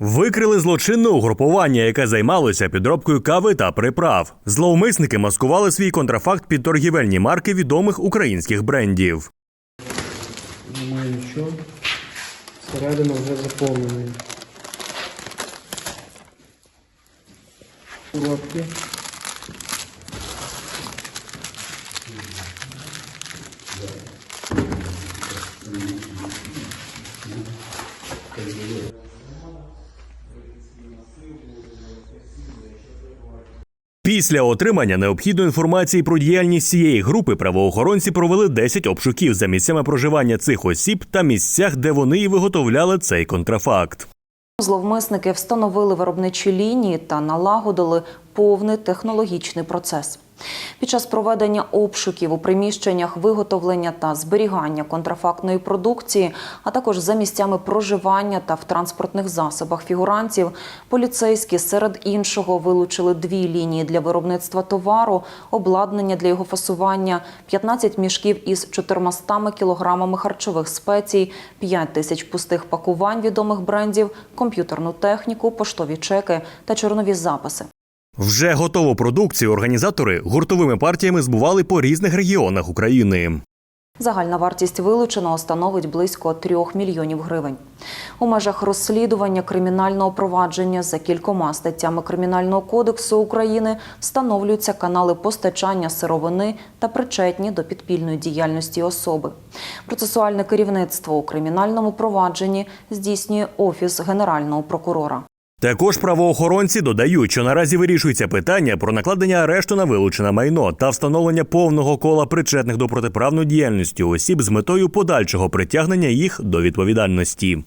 Викрили злочинне угрупування, яке займалося підробкою кави та приправ. Зловмисники маскували свій контрафакт під торгівельні марки відомих українських брендів. Немає нічого. Всередину вже заповнений. Коробки. Після отримання необхідної інформації про діяльність цієї групи правоохоронці провели 10 обшуків за місцями проживання цих осіб та місцях, де вони і виготовляли цей контрафакт. Зловмисники встановили виробничі лінії та налагодили повний технологічний процес. Під час проведення обшуків у приміщеннях виготовлення та зберігання контрафактної продукції, а також за місцями проживання та в транспортних засобах фігурантів, поліцейські серед іншого вилучили дві лінії для виробництва товару, обладнання для його фасування, 15 мішків із 400 кілограмами харчових спецій, 5 тисяч пустих пакувань відомих брендів, комп'ютерну техніку, поштові чеки та чорнові записи. Вже готову продукцію організатори гуртовими партіями збували по різних регіонах України. Загальна вартість вилученого становить близько 3 мільйонів гривень. У межах розслідування кримінального провадження за кількома статтями Кримінального кодексу України встановлюються канали постачання сировини та причетні до підпільної діяльності особи. Процесуальне керівництво у кримінальному провадженні здійснює Офіс Генерального прокурора. Також правоохоронці додають, що наразі вирішується питання про накладення арешту на вилучене майно та встановлення повного кола причетних до протиправної діяльності осіб з метою подальшого притягнення їх до відповідальності.